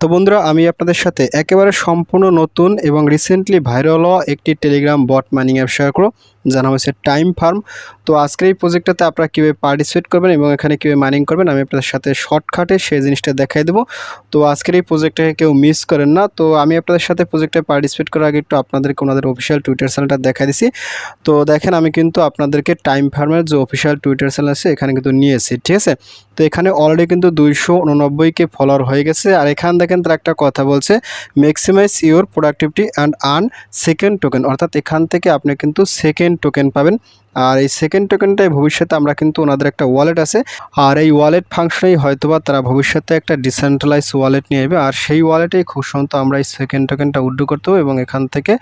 তো বন্ধুরা, আমি আপনাদের সাথে একেবারে সম্পূর্ণ নতুন এবং রিসেন্টলি ভাইরাল হওয়া একটি Telegram bot mining app share করো জানা হয়েছে টাইম ফার্ম তো আজকের এই প্রজেক্টটাতে আপনারা কীভাবে পার্টিসিপেট করবেন এবং এখানে কীভাবে মাইনিং করবেন, আমি আপনাদের সাথে শর্টকাটে সেই জিনিসটা দেখাই দেবো। তো আজকের এই প্রজেক্টটাকে কেউ মিস করেন না। তো আমি আপনাদের সাথে প্রজেক্টে পার্টিসিপেট করার আগে একটু আপনাদেরকে ওনাদের অফিসিয়াল টুইটার চ্যানেলটা দেখা দিছি। তো দেখেন, আমি কিন্তু আপনাদেরকে টাইম ফার্মের যে অফিসিয়াল টুইটার চ্যানেল আছে, এখানে কিন্তু নিয়েছি ঠিক আছে? তো এখানে অলরেডি কিন্তু দুইশো উননব্বইকে ফলোয়ার হয়ে গেছে। আর এখানে দেখেন তারা একটা কথা বলছে maximize your productivity and earn second token অর্থাৎ এখান থেকে আপনি কিন্তু সেকেন্ড টোকেন পাবেন। আর এই সেকেন্ড টোকেনটাই ভবিষ্যতে আমরা কিন্তু ওনাদের একটা ওয়ালেট আছে। আর এই ওয়ালেট ফাংশনেই হয়তোবা তারা ভবিষ্যতে একটা ডিসেন্ট্রালাইজ ওয়ালেট নিয়ে আসবে আর সেই ওয়ালেটেই খুব সম্ভবত আমরা এই সেকেন্ড টোকেনটা উড্ডু করতে এবং এখান থেকে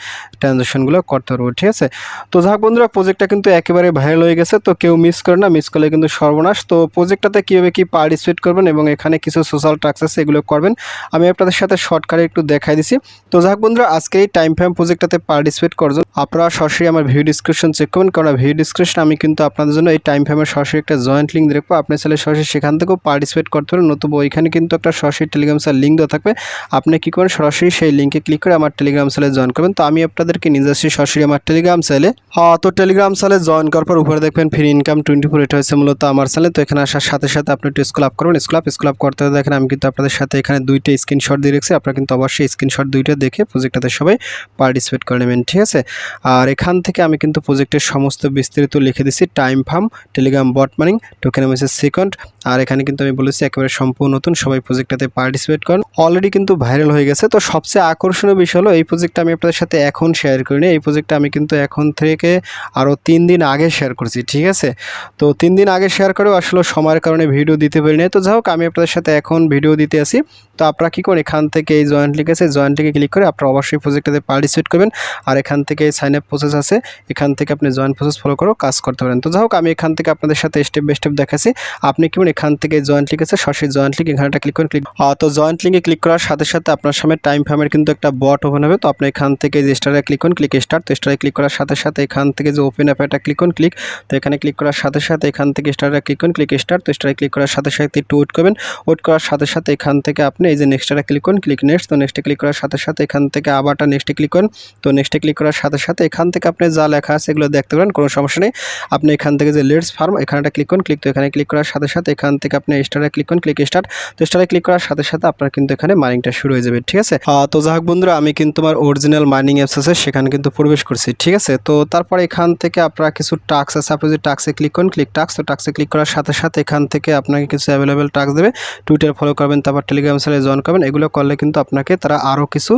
ট্রানজ্যাকশনগুলো করতে পারব, ঠিক আছে? তো যাক বন্ধুরা প্রজেক্টটা কিন্তু একেবারে ভাইরাল হয়ে গেছে, তো কেউ মিস করে না মিস করলে কিন্তু সর্বনাশ। তো প্রজেক্টটাতে কীভাবে কী পার্টিসিপেট করবেন এবং এখানে কিছু সোশ্যাল টাক্স আছে, এগুলো করবেন, আমি আপনাদের সাথে শর্টকাটে একটু দেখাই দিছি। তো যাক বন্ধুরা আজকে এই টাইম ফ্যাম প্রজেক্টটাতে পার্টিসিপেট করছেন আপনারা সরাসরি আমার ভিডিও ডিসক্রিপশন চেক করবেন কারণ ভিডিও ডিসক্রিপশন আমি কিন্তু আপনাদের জন্য এই টাইম ফ্যামের সরাসরি একটা জয়েন্ট লিঙ্ক দেখব। আপনি চাইলে সরাসরি সেখান থেকেও পার্টিসিপেট করতে পারেন, নতুবা ওইখানে কিন্তু একটা সরাসরি টেলিগ্রাম সেল লিঙ্ক দেওয়া থাকবে। আপনি কী করেন, সরাসরি সেই লিঙ্কে ক্লিক করে আমার টেলিগ্রাম সেলে জয়েন করবেন। তো আমি আপনাদেরকে নিয়ে আসছি সরাসরি আমার টেলিগ্রাম সেলে হ্যাঁ তো টেলিগ্রাম সেলে জয়েন করার পর উপরে দেখবেন ফ্রি ইনকাম টোয়েন্টি ফোর এটা হয়েছে মূলত আমার চ্যানেল তো এখানে আসার সাথে সাথে আপনি একটু স্কুল আপ করবেন। স্কুল আপ স্কুল আপ করতে দেখেন আমি কিন্তু আপনাদের সাথে এখানে দুইটা স্ক্রিনশট দিয়ে রেখেছি। আপনারা কিন্তু অবশ্যই স্ক্রিনশট দুইটা দেখে প্রজেক্টটাতে সবাই পার্টিসিপেট করে নেবেন, ঠিক আছে? আর এখান থেকে আমি কিন্তু প্রজেক্টের সমস্ত বিস্তারিত লিখে দিছি time farm Telegram bot mining token হচ্ছে সেকেন্ড আর এখানে কিন্তু আমি বলেছি একেবারে সম্পূর্ণ নতুন, সবাই প্রজেক্টটাতে পার্টিসিপেট করেন। অলরেডি কিন্তু ভাইরাল হয়ে গেছে, তো সবচেয়ে আকর্ষণীয় বিষয় হলো, এই প্রজেক্টটা আমি আপনাদের সাথে এখন শেয়ার করিনি, এই প্রজেক্টটা আমি কিন্তু এখন থেকে আরও তিন দিন আগে শেয়ার করছি, ঠিক আছে? তো তিন দিন আগে শেয়ার করেও আসলে সময়ের কারণে ভিডিও দিতে পারি নাই তো যাই হোক, আমি আপনাদের সাথে এখন ভিডিও দিতে আসি। তো আপনারা কী করেন এখান থেকে এই জয়েন্ট লিঙ্ক আছে জয়েন্ট লিঙ্কে ক্লিক করে আপনারা অবশ্যই প্রজেক্টটাতে পার্টিসিপেট করবেন, আর এখান থেকে সাইন আপ প্রসেস আছে, এখান থেকে আপনি জয়েন্ট প্রসেস ফলো করেও কাজ করতে পারেন। তো যাই হোক আমি এখান থেকে আপনাদের সাথে স্টেপ বাই স্টেপ দেখাচ্ছি। আপনি কি করেন এখান থেকে জয়েন্ট লিঙ্ক আছে? সরাসরি জয়েন্ট লিঙ্ক এখানটা ক্লিক করেন ক্লিক তো জয়েন্ট লিঙ্কে ক্লিক করার সাথে সাথে আপনার সামনে টাইম ফ্যামের কিন্তু একটা বট ওপেন হবে। তো আপনি এখান থেকে যে স্টারে ক্লিক করুন ক্লিক স্টার্ট তো স্টারে ক্লিক করার সাথে সাথে এখান থেকে যে ওপেন অ্যাপ এটা ক্লিক করুন ক্লিক তো এখানে ক্লিক করার সাথে সাথে এখান থেকে স্টারে ক্লিক করুন ক্লিক স্টার্ট তো স্টারে ক্লিক করার সাথে সাথে একটু ওয়েট করবেন। ওয়েট করার সাথে সাথে এখান থেকে আপনি এই যে নেক্সটটা ক্লিক করুন ক্লিক নেক্সট তো নেক্সটে ক্লিক করার সাথে সাথে এখান থেকে আবারটা নেক্সটে ক্লিক করুন। তো নেক্সটে ক্লিক করার সাথে সাথে এখান থেকে আপনি যা লেখা আছে এগুলো দেখতে পারেন। কোনো সমস্যা নেই। আপনি এখান থেকে যে লেটস ফার্ম, এখানটা ক্লিক করুন ক্লিক তো এখানে ক্লিক করার সাথে সাথে এখান থেকে আপনি স্টারে ক্লিক করুন ক্লিক স্টার্ট তো স্টারে ক্লিক করার সাথে সাথে আপনার কিন্তু এখানে মাইনিংটা শুরু হয়ে যাবে, ঠিক আছে? তো যাই বন্ধুরা, আমি কিন্তু আমার অরিজিনাল মাইনিং অ্যাপস আছে, সেখানে কিন্তু প্রবেশ করছি, ঠিক আছে? তো তারপর এখান থেকে আপনারা কিছু টাক্স আছে, আপনি যদি টাক্সে ক্লিক করুন ক্লিক টাক্স তো টাক্সে ক্লিক করার সাথে সাথে এখান থেকে আপনাকে কিছু অ্যাভেলেবেল টাক্স দেবে। টুইটার ফলো করবেন, তারপর টেলিগ্রাম চ্যানেলে জয়েন করবেন, এগুলো করলে কিন্তু আপনাকে তারা আরও কিছু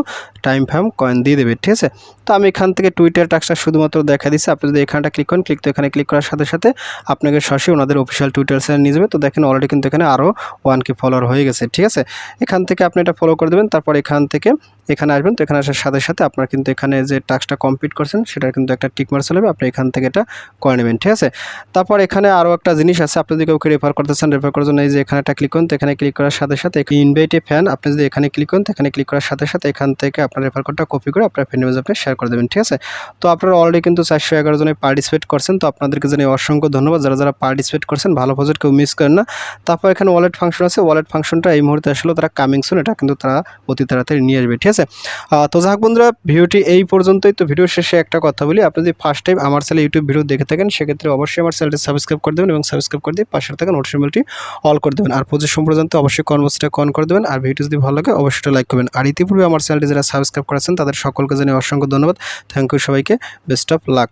টাইম ফ্যাম কয়েন দিয়ে দেবে, ঠিক আছে? তো আমি এখান থেকে টুইটার টাক্সটা শুধুমাত্র দেখা দিচ্ছি, আপনি যদি এখানটা ক্লিক করেন ক্লিক তো এখানে ক্লিক করার সাথে সাথে আপনাকে সরাসরি ওনাদের অফিসিয়াল টুইটার চ্যানেল নিয়ে যাবে। তো দেখেন অলরেডি কিন্তু এখানে আরও ওয়ান কে ফলোয়ার হয়ে গেছে, ঠিক আছে? এখান থেকে আপনি এটা ফলো করে দেবেন, তারপর এখান থেকে এখানে আসবেন, তো এখানে আসার সাথে সাথে আপনার কিন্তু এখানে যে টাস্কটা কমপ্লিট করছেন, সেটার কিন্তু একটা টিক মার চলে আপনি এখান থেকে এটা করে নেবেন, ঠিক আছে? তারপর এখানে আরও একটা জিনিস আছে, আপনি যদি কাউকে রেফার করতেছেন রেফার করার জন্য এই যে এখানে একটা ক্লিক করুন, তো এখানে ক্লিক করার সাথে সাথে ইনভাইটে ফ্যান আপনি যদি এখানে ক্লিক করেন, তো এখানে ক্লিক করার সাথে সাথে এখান থেকে আপনার রেফার কোডটা কপি করে আপনার ফ্রেন্ড আপনি শেয়ার করে দেবেন, ঠিক আছে? তো আপনারা অলরেডি কিন্তু চারশো এগারো জনে পার্টিসিপেট করছেন, তো আপনাদেরকে জানিয়ে অসংখ্য ধন্যবাদ, যারা যারা পার্টিসিপেট করছেন, ভালো প্রজেক্ট কেউ মিস করেন না। তারপর এখানে ওয়ালেট ফাংশন আছে ওয়ালেট ফাংশনটা এই মুহূর্তে আসলে তারা কামিং সুন এটা কিন্তু তারা অতি তাড়াতাড়ি নিয়ে আসবে, ঠিক আছে? আহ, তো যাক বন্ধুরা ভিডিওটি এই পর্যন্তই। তো ভিডিও শেষে একটা কথা বলি আপনি যদি ফার্স্ট টাইম আমার চ্যানেল ইউটিউব ভিডিও দেখে থাকেন সেক্ষেত্রে অবশ্যই আমার চ্যানেলটি সাবস্ক্রাইব করে দেবেন এবং সাবস্ক্রাইব করে দিয়ে পাশে থাকা নোটিফিকেশনটি অল করে দেবেন। আর প্রচুর সম্প্রদান্ত অবশ্যই কনভার্সটা কন করে দেবেন। আর ভিডিও যদি ভালো লাগে অবশ্যই লাইক করবেন। আর ইতিপূর্বে আমার চ্যানেলটি যারা সাবস্ক্রাইব করেছেন তাদের সকলকে জানিয়ে অসংখ্য ধন্যবাদ। থ্যাংক ইউ সবাইকে। Best of luck